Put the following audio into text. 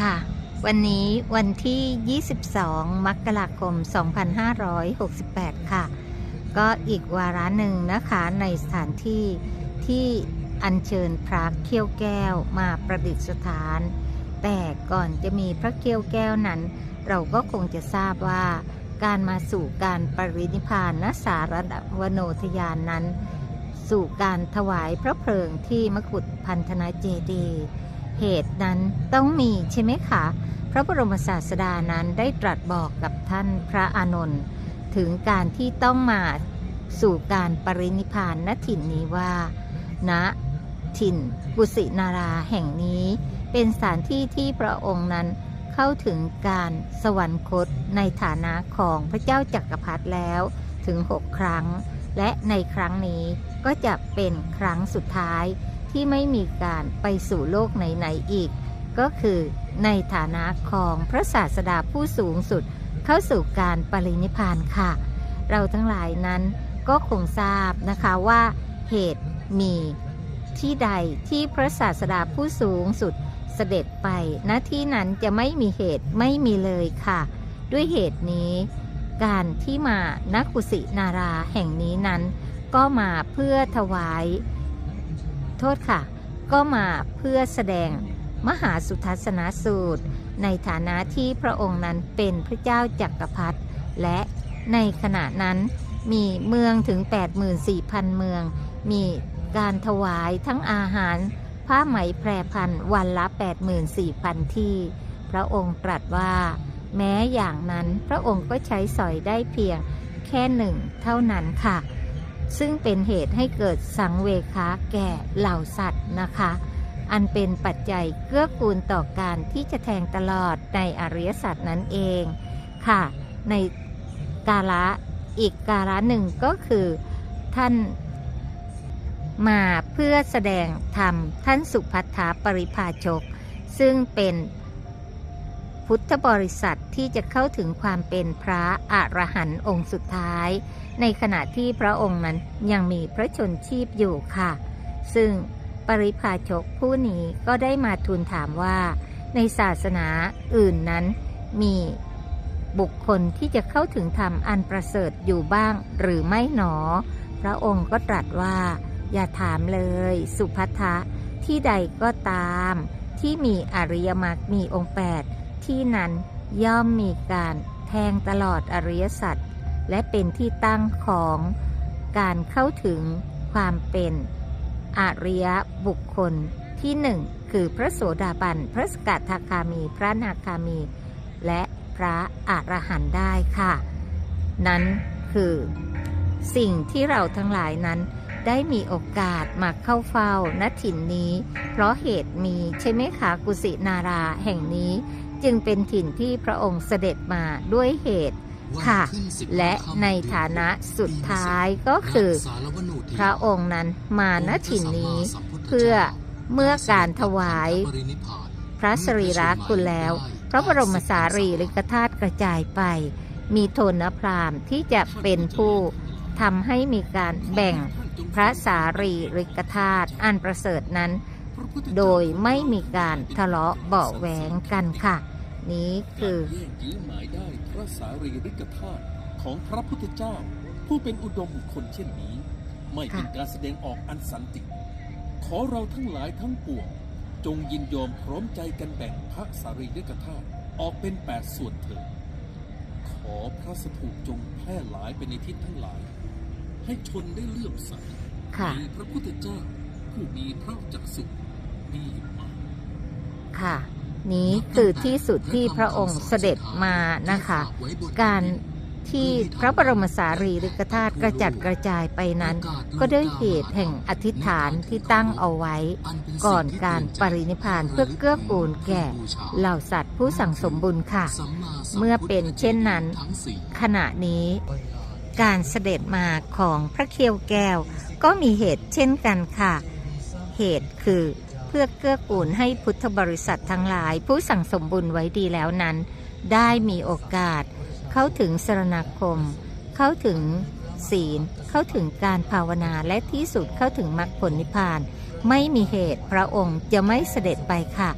ค่ะ วันนี้วันที่ 22 มกราคม 2568 ค่ะ ก็อีกวาระหนึ่งนะคะในสถานที่ที่อัญเชิญพระเขี้ยวแก้วมาประดิษฐาน แต่ก่อนจะมีพระเขี้ยวแก้วนั้น เราก็คงจะทราบว่า การมาสู่การปรินิพานณสารวโนทยานนั้น สู่การถวายพระเพลิงที่มกุฏพันธนาเจดีย์ เหตุนั้นต้องมีใช่ไหมคะ พระบรมศาสดานั้นได้ตรัสบอกกับท่านพระอานนท์ถึงการที่ต้องมาสู่การปรินิพานณถิ่นนี้ว่าณถิ่นกุสินาราแห่งนี้ เป็นสถานที่ที่พระองค์นั้นเข้าถึงการสวรรคตในฐานะของพระเจ้าจักรพรรดิแล้วถึงหกครั้ง และในครั้งนี้ก็จะเป็นครั้งสุดท้าย ที่ไม่มีการไปสู่โลกไหนๆอีก ก็คือในฐานะของพระศาสดาผู้สูงสุดเข้าสู่การปรินิพานค่ะ เราทั้งหลายนั้นก็คงทราบนะคะว่าเหตุมีที่ใดที่พระศาสดาผู้สูงสุดเสด็จไปณที่นั้นจะไม่มีเหตุไม่มีเลยค่ะ ด้วยเหตุนี้การที่มานักกุสินาราแห่งนี้นั้น ก็มาเพื่อถวาย โทษค่ะ ก็มาเพื่อแสดงมหาสุทัศนสูตร ในฐานะที่พระองค์นั้นเป็นพระเจ้าจักรพรรดิและในขณะนั้นมีเมืองถึง 84,000 เมือง มีการถวายทั้งอาหาร ผ้าไหมแพรพันวันละ 84,000 ที่ พระองค์ตรัสว่า แม้อย่างนั้นพระองค์ก็ใช้สอยได้เพียงแค่หนึ่งเท่านั้นค่ะ ซึ่งเป็นเหตุให้เกิดสังเวคะแก่เหล่าสัตว์นะคะ อันเป็นปัจจัยเกื้อกูลต่อการที่จะแทงตลอดในอริยสัจนั้นเองค่ะ ในกาละอีกกาละหนึ่งก็คือท่านมาเพื่อแสดงธรรมท่านสุพัทธาปริภาชก ซึ่งเป็น พุทธบริษัทที่จะเข้าถึงความเป็นพระอรหันต์องค์สุดท้าย ในขณะที่พระองค์นั้นยังมีพระชนชีพอยู่ค่ะ ซึ่งปริพาชกผู้นี้ก็ได้มาทูลถามว่า ในศาสนาอื่นนั้นมีบุคคลที่จะเข้าถึงธรรมอันประเสริฐอยู่บ้างหรือไม่หนอ พระองค์ก็ตรัสว่า อย่าถามเลย สุภัททะที่ใดก็ตาม ที่มีอริยมรรคมีองค์แปด ที่นั้นย่อมมีการแทงตลอดอริยสัจและเป็นที่ตั้งของการเข้าถึงความเป็นอริยบุคคลที่หนึ่งคือพระโสดาบัน พระสกทาคามี พระนาคามี และพระอรหันต์ได้ค่ะ นั้นคือสิ่งที่เราทั้งหลายนั้นได้มีโอกาสมาเข้าเฝ้าณถิ่นนี้ เพราะเหตุมีใช่ไหมคะกุสินาราแห่งนี้ จึงเป็นถิ่นที่พระองค์เสด็จมาด้วยเหตุค่ะ และในฐานะสุดท้ายก็คือ พระองค์นั้นมาณถิ่นนี้ เพื่อเมื่อการถวาย พระสรีระคุณแล้ว พระบรมสารีริกธาตุกระจายไป มีโทนพราหมณ์ที่จะเป็นผู้ทำให้มีการแบ่งพระสารีริกธาตุอันประเสริฐนั้น โดยไม่มีการทะเลาะเบาะแหวงกันค่ะ นี้คือแยกยื้อหมายได้พระสารีริกธาตุของพระพุทธเจ้า ผู้เป็นอุดมบุคคลเช่นนี้ ไม่เป็นค่ะการแสดงออกอันสันติ ขอเราทั้งหลายทั้งปวงจงยินยอมพร้อมใจกันแบ่งพระสารีริกธาตุออกเป็นแปดส่วนเถิดขอพระสถูปจงแพร่หลายไปในทิศทั้งหลาย ให้ชนได้เลื่อมใสค่ะในพระพุทธเจ้าผู้มีพระจักสุมีอยู่มา ค่ะ นี้คือที่สุดที่พระองค์เสด็จมานะคะ การที่พระบรมสารีริกธาตุกระจัดกระจายไปนั้น ก็ด้วยเหตุแห่งอธิษฐานที่ตั้งเอาไว้ ก่อนการปรินิพานเพื่อเกื้อกูลแก่ เหล่าสัตว์ผู้สั่งสมบุญค่ะ เมื่อเป็นเช่นนั้น ขณะนี้การเสด็จมาของพระเคียวแก้ว ก็มีเหตุเช่นกันค่ะ เหตุคือ เพื่อเกื้อกูลให้พุทธบริษัททั้งหลาย ผู้สั่งสมบุญไว้ดีแล้วนั้น ได้มีโอกาส เข้าถึงสรณคม เข้าถึงศีล เข้าถึงการภาวนาและที่สุดเข้าถึงมรรคผลนิพพาน ไม่มีเหตุพระองค์จะไม่เสด็จไปค่ะ